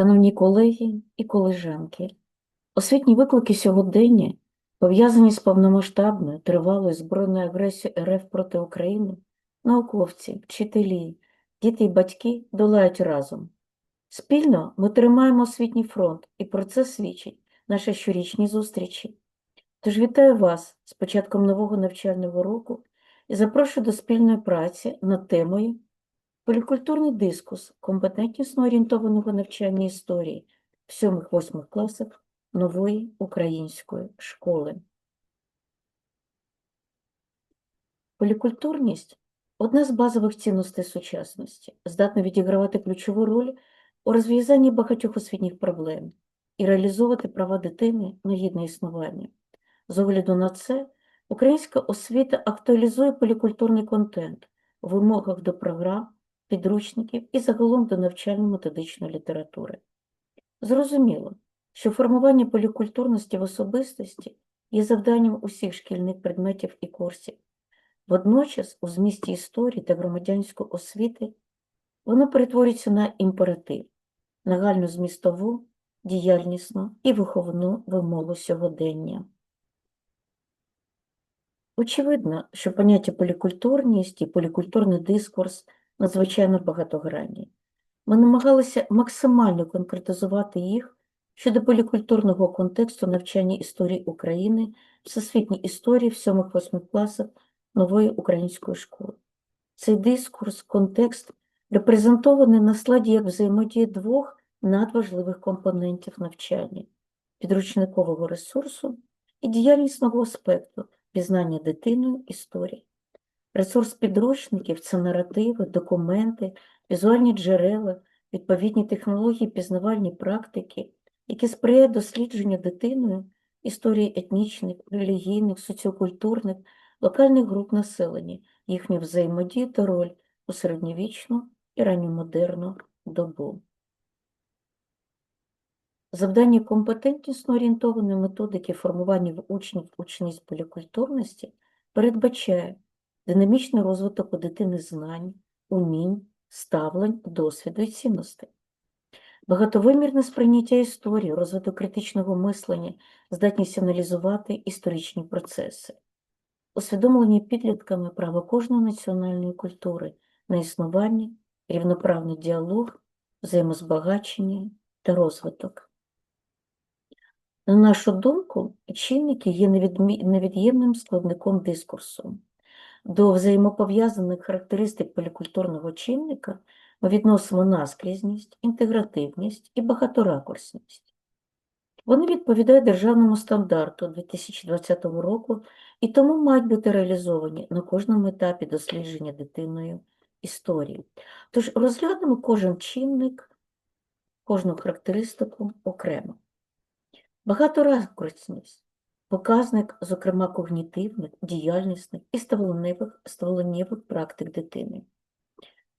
Шановні колеги і колежанки, освітні виклики сьогодення, пов'язані з повномасштабною тривалою збройною агресією РФ проти України, науковці, вчителі, діти і батьки долають разом. Спільно ми тримаємо освітній фронт, і про це свідчать наші щорічні зустрічі. Тож вітаю вас з початком нового навчального року і запрошую до спільної праці над темою Полікультурний дискус компетентнісно орієнтованого навчання історії в 7-8 класах нової української школи. Полікультурність одна з базових цінностей сучасності, здатна відігравати ключову роль у розв'язанні багатьох освітніх проблем і реалізовувати права дитини на гідне існування. З огляду на це, українська освіта актуалізує полікультурний контент у вимогах до програм, підручників і загалом до навчально-методичної літератури. Зрозуміло, що формування полікультурності в особистості є завданням усіх шкільних предметів і курсів. Водночас, у змісті історії та громадянської освіти воно перетворюється на імператив, нагальну змістову, діяльнісну і виховну вимогу сьогодення. Очевидно, що поняття полікультурність і полікультурний дискурс надзвичайно багатогранні. Ми намагалися максимально конкретизувати їх щодо полікультурного контексту навчання історії України, всесвітній історії в 7-8 класах нової української школи. Цей дискурс, контекст репрезентований на складі як взаємодії двох надважливих компонентів навчання підручникового ресурсу і діяльнісного аспекту пізнання дитиною історії. Ресурс підручників це наративи, документи, візуальні джерела, відповідні технології, пізнавальні практики, які сприяють дослідженню дитиною історії етнічних, релігійних, соціокультурних, локальних груп населення, їхню взаємодію та роль у середньовічну і ранньомодерну добу. Завдання компетентнісно орієнтованої методики формування в учнів учниць полікультурності передбачає динамічний розвиток у дитини знань, умінь, ставлень, досвіду і цінностей. Багатовимірне сприйняття історії, розвиток критичного мислення, здатність аналізувати історичні процеси, усвідомлення підлітками права кожної національної культури на існування, рівноправний діалог, взаємозбагачення та розвиток. На нашу думку, чинники є невід'ємним складником дискурсу. До взаємопов'язаних характеристик полікультурного чинника ми відносимо наскрізність, інтегративність і багаторакурсність. Вони відповідають державному стандарту 2020 року і тому мають бути реалізовані на кожному етапі дослідження дитиною історії. Тож розглянемо кожен чинник, кожну характеристику окремо. Багаторакурсність показник, зокрема, когнітивних, діяльнісних і ставленнєвих, ставленнєвих практик дитини.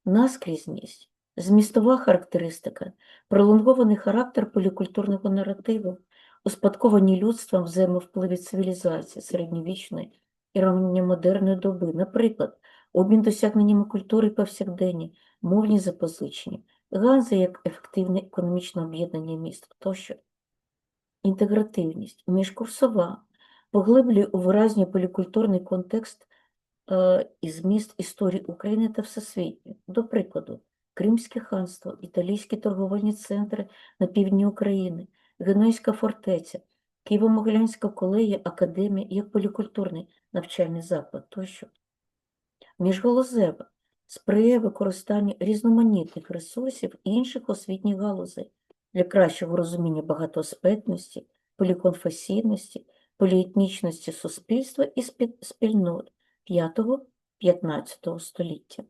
Наскрізність, змістова характеристика, пролонгований характер полікультурного наративу, успадковані людством взаємовпливі цивілізації середньовічної і ранньомодерної доби, наприклад, обмін досягненнями культури повсякденні, мовні запозичення, ганзи як ефективне економічне об'єднання міст тощо. Інтегративність, міжкурсова, поглиблює у виразні полікультурний контекст е, і зміст історії України та всесвітньої. До прикладу, Кримське ханство, італійські торговельні центри на півдні України, Генуйська фортеця, Києво-Могилянська колегія, академія як полікультурний навчальний заклад тощо. Міжголозева сприяє використанню різноманітних ресурсів інших освітніх галузей для кращого розуміння багатоаспектності, поліконфесійності, поліетнічності суспільства і спільнот 5-15 століття.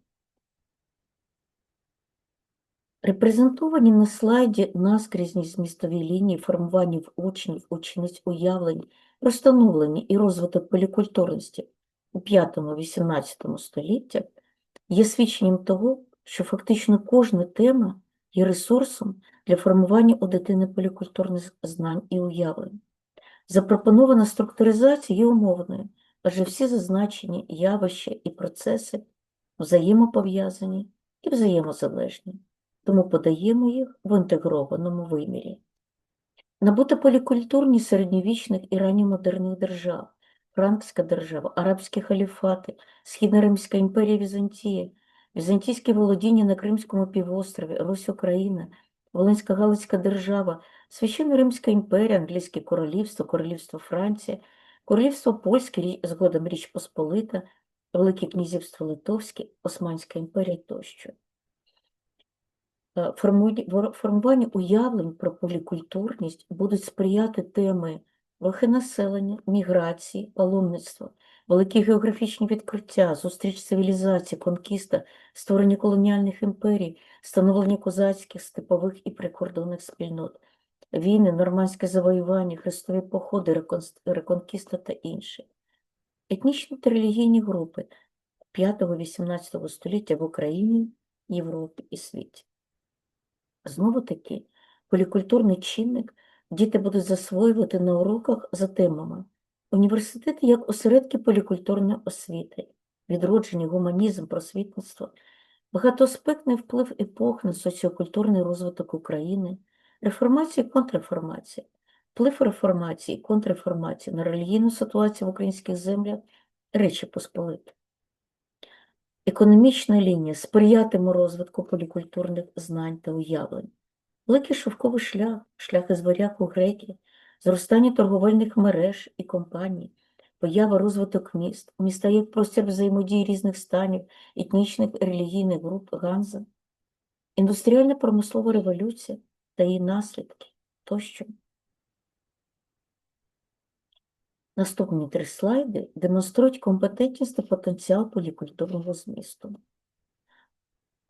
Репрезентовані на слайді наскрізні змістові лінії формування в учнів, учениць уявлень, розстановлення і розвиток полікультурності у 5-18 століттях є свідченням того, що фактично кожна тема є ресурсом для формування у дитини полікультурних знань і уявлень. Запропонована структуризація є умовною, адже всі зазначені явища і процеси взаємопов'язані і взаємозалежні. тому подаємо їх в інтегрованому вимірі. Набута полікультурність середньовічних і ранньомодерних держав, Франкська держава, арабські халіфати, Східна Римська імперія Візантія, Візантійські володіння на Кримському півострові, Русь Україна, Волинська Галицька держава, Священна Римська імперія, Англійське королівство, Королівство Франція, Королівство Польське, згодом Річ Посполита, Велике князівство Литовське, Османська імперія тощо. Е, Формуванню уявлень про полікультурність будуть сприяти теми вахи населення, міграції, паломництва, великі географічні відкриття, зустріч цивілізацій, конкіста, створення колоніальних імперій, становлення козацьких, степових і прикордонних спільнот, війни, нормандське завоювання, хрестові походи, реконкіста та інше. Етнічні та релігійні групи 5-18 століття в Україні, Європі і світі. Знову таки, полікультурний чинник діти будуть засвоювати на уроках за темами університети як осередки полікультурної освіти, відродження, гуманізм, просвітництво, багатоаспектний вплив епох на соціокультурний розвиток України, реформація і контрреформація, вплив реформації і контрреформації на релігійну ситуацію в українських землях Речі Посполити. Економічна лінія сприятиме розвитку полікультурних знань та уявлень. Великий шовковий шлях, шлях із варяг у греків, зростання торговельних мереж і компаній, поява розвиток міст, міста як простір взаємодії різних станів, етнічних, і релігійних груп Ганза, індустріальна промислова революція та її наслідки тощо. Наступні три слайди демонструють компетентність та потенціал полікультурного змісту.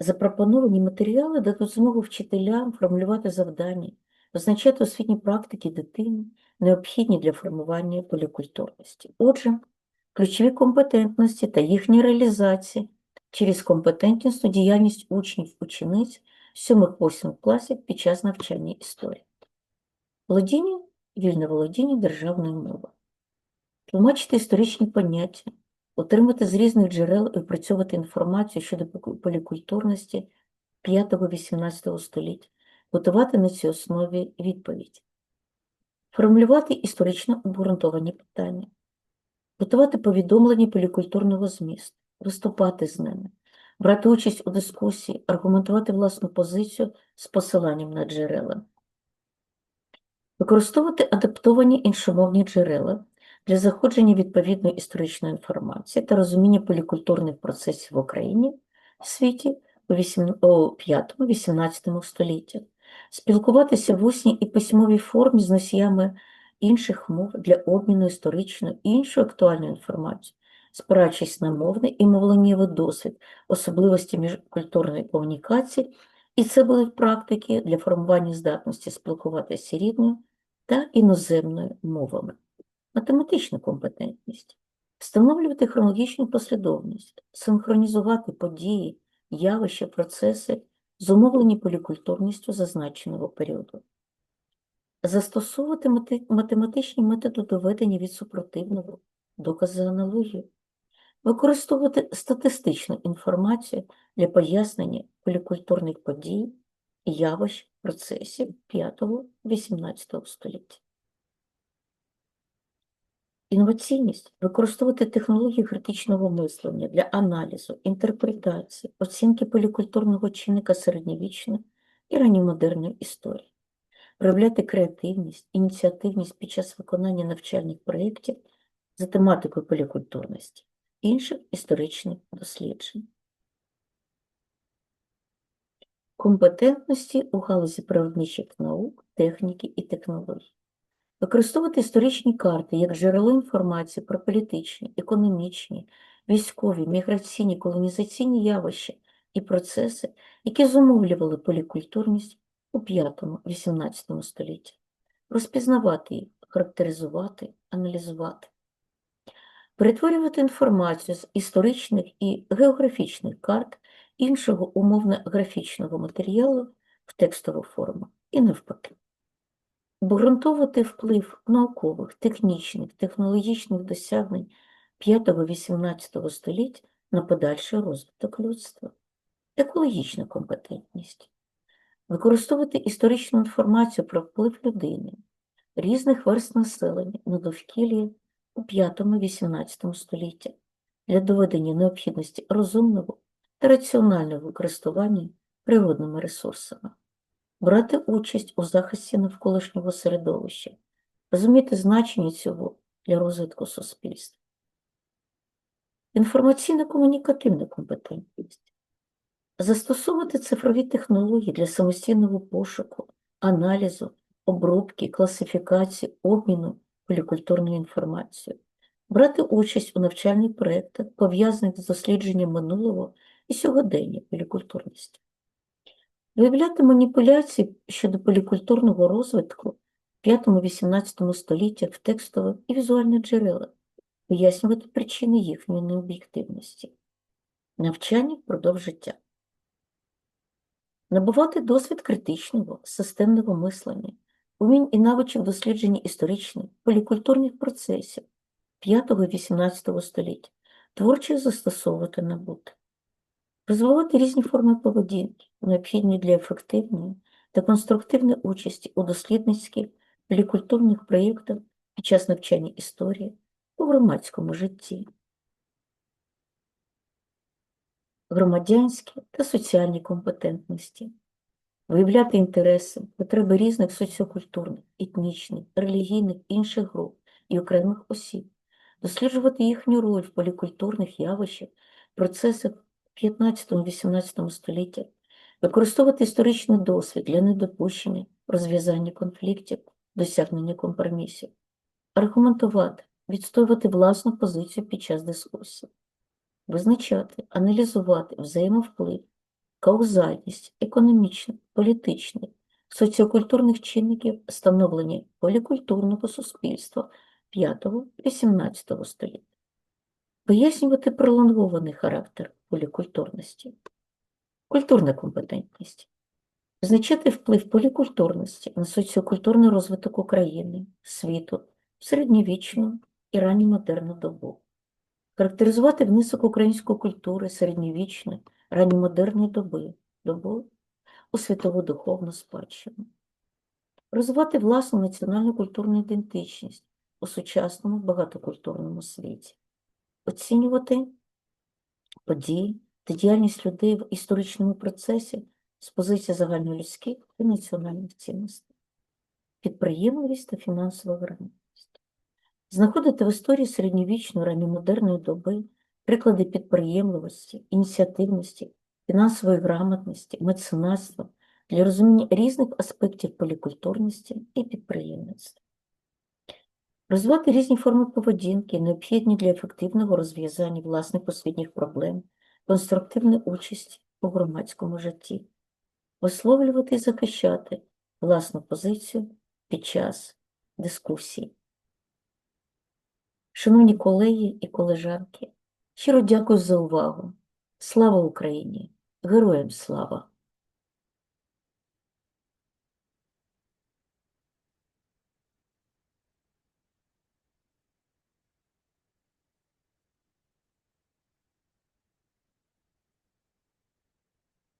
Запропоновані матеріали дадуть змогу вчителям формулювати завдання, визначати освітні практики дитини, необхідні для формування полікультурності. Отже, ключові компетентності та їхня реалізація через компетентнісну діяльність учнів, учениць 7-8 класів під час навчання історії. Володіння, вільне володіння державною мовою. Тлумачити історичні поняття, отримати з різних джерел і опрацьовувати інформацію щодо полікультурності 5-18 століття, готувати на цій основі відповідь, формулювати історично обґрунтовані питання, готувати повідомлення полікультурного змісту, виступати з ними, брати участь у дискусії, аргументувати власну позицію з посиланням на джерела, використовувати адаптовані іншомовні джерела для заходження відповідної історичної інформації та розуміння полікультурних процесів в Україні в світі у 5-18 століттях, спілкуватися в усній і письмовій формі з носіями інших мов для обміну історичної і іншої актуальної інформації, спираючись на мовний і мовленнєвий досвід, особливості міжкультурної комунікації, і це були практики для формування здатності спілкуватися рідною та іноземною мовами математична компетентність, встановлювати хронологічну послідовність, синхронізувати події, явища, процеси, зумовлені полікультурністю зазначеного періоду, застосовувати математичні методи доведення від супротивного, докази аналогії, використовувати статистичну інформацію для пояснення полікультурних подій, явищ, процесів 5-18 століття. Інноваційність використовувати технології критичного мислення для аналізу, інтерпретації, оцінки полікультурного чинника середньовічної і ранньомодерної історії, проявляти креативність, ініціативність під час виконання навчальних проєктів за тематикою полікультурності, інших історичних досліджень. Компетентності у галузі природничих наук, техніки і технологій. Використовувати історичні карти як джерело інформації про політичні, економічні, військові, міграційні, колонізаційні явища і процеси, які зумовлювали полікультурність у 5-18 столітті, розпізнавати їх, характеризувати, аналізувати, перетворювати інформацію з історичних і географічних карт іншого умовно-графічного матеріалу в текстову форму і навпаки обґрунтовувати вплив наукових, технічних, технологічних досягнень 5-18 століть на подальший розвиток людства, екологічна компетентність, використовувати історичну інформацію про вплив людини, різних верст населення на довкілля у 5-18 столітті для доведення необхідності розумного та раціонального користування природними ресурсами, брати участь у захисті навколишнього середовища, розуміти значення цього для розвитку суспільства. Інформаційно-комунікативна компетентність. Застосовувати цифрові технології для самостійного пошуку, аналізу, обробки, класифікації, обміну полікультурною інформацією, брати участь у навчальних проєктах, пов'язаних з дослідженням минулого і сьогодення полікультурності, виявляти маніпуляції щодо полікультурного розвитку в 5-18 століттях в текстових і візуальних джерелах, пояснювати причини їхньої необ'єктивності, навчання впродовж життя. Набувати досвід критичного, системного мислення, умінь і навичок дослідження історичних, полікультурних процесів 5-18 століття, творчо застосовувати набути. Розвивати різні форми поведінки, необхідні для ефективної та конструктивної участі у дослідницьких полікультурних проєктах під час навчання історії у громадському житті. Громадянські та соціальні компетентності, виявляти інтереси, потреби різних соціокультурних, етнічних, релігійних інших груп і окремих осіб, досліджувати їхню роль в полікультурних явищах, процесах 15-18 століття, використовувати історичний досвід для недопущення, розв'язання конфліктів, досягнення компромісів, аргументувати, відстоювати власну позицію під час дискусії, визначати, аналізувати взаємовплив, каузальність економічних, політичних, соціокультурних чинників становлення полікультурного суспільства 5-18 століття, пояснювати пролонгований характер полікультурності, культурна компетентність, визначати вплив полікультурності на соціокультурний розвиток України, світу, в середньовічну і ранньомодерну добу, характеризувати внесок української культури середньовічної, ранньомодерної доби, добу у світову духовну спадщину, розвивати власну національну культурну ідентичність у сучасному багатокультурному світі, оцінювати події та діяльність людей в історичному процесі з позиції загальнолюдських і національних цінностей, підприємливість та фінансова грамотність. Знаходити в історії середньовічної ранньомодерної доби приклади підприємливості, ініціативності, фінансової грамотності, меценатства для розуміння різних аспектів полікультурності і підприємництва. Розвивати різні форми поведінки, необхідні для ефективного розв'язання власних освітніх проблем, конструктивної участі у громадському житті, висловлювати і захищати власну позицію під час дискусій. Шановні колеги і колежанки, щиро дякую за увагу. Слава Україні! Героям слава!